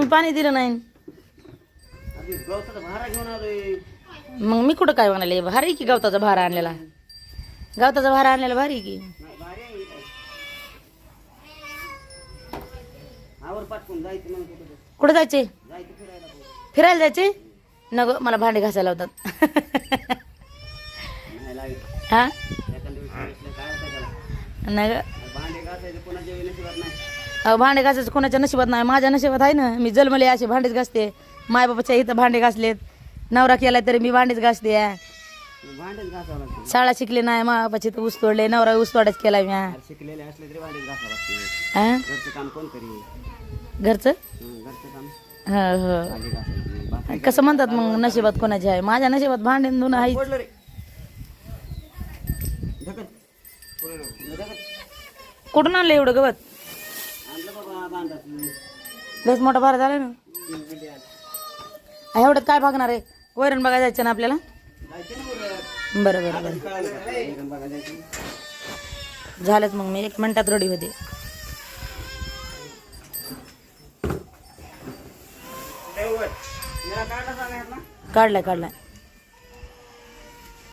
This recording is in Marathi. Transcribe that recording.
तुम्ही पाणी दिलं नाही. मग मी कुठं काय म्हणाले? भारी की गवताचा भारा आणलेला? गवताचा भारा आणलेला भारी की? कुठं जायचे. फिरायला जायचे? नको मला भांडे घासायला होतात हा? एखाद्या अहो भांडे घासायचं कोणाच्या नशिबात नाही माझ्या नशिबात आहे ना. मी जन्मले असे भांडेच घासते. मायबापाच्या इथं भांडे घासलेत. नवरा केला तरी मी भांडेच घासते. मग भांडेच घासावं लागतं शाळा शिकले नाही मायबापाची तर ऊस तोडले नवरा ऊस तोडाच केला मी हा. अरे शिकलेले असले तरी भांडेच घासावं लागते. हा? घरचं काम कोण करी घरचं? घरचं काम. हो हो. भांडे घासायचे बाकी कसं म्हणतात मग नशिबात कोणाचे आहे? माझ्या नशिबात भांडे धुणं आहे पडलं रे. ढकल. पुढे ढकल. ढकल. कुठून आणलं एवढं गवत? लस मोठा भार झाला ना. एवढं एवढ्यात काय बघणार आहे? वैरण बघायला जायचं ना आपल्याला? बरं. बरं बरं. झालंच मग मी. एक मिनिटात रेडी होते. काढलाय काढलाय.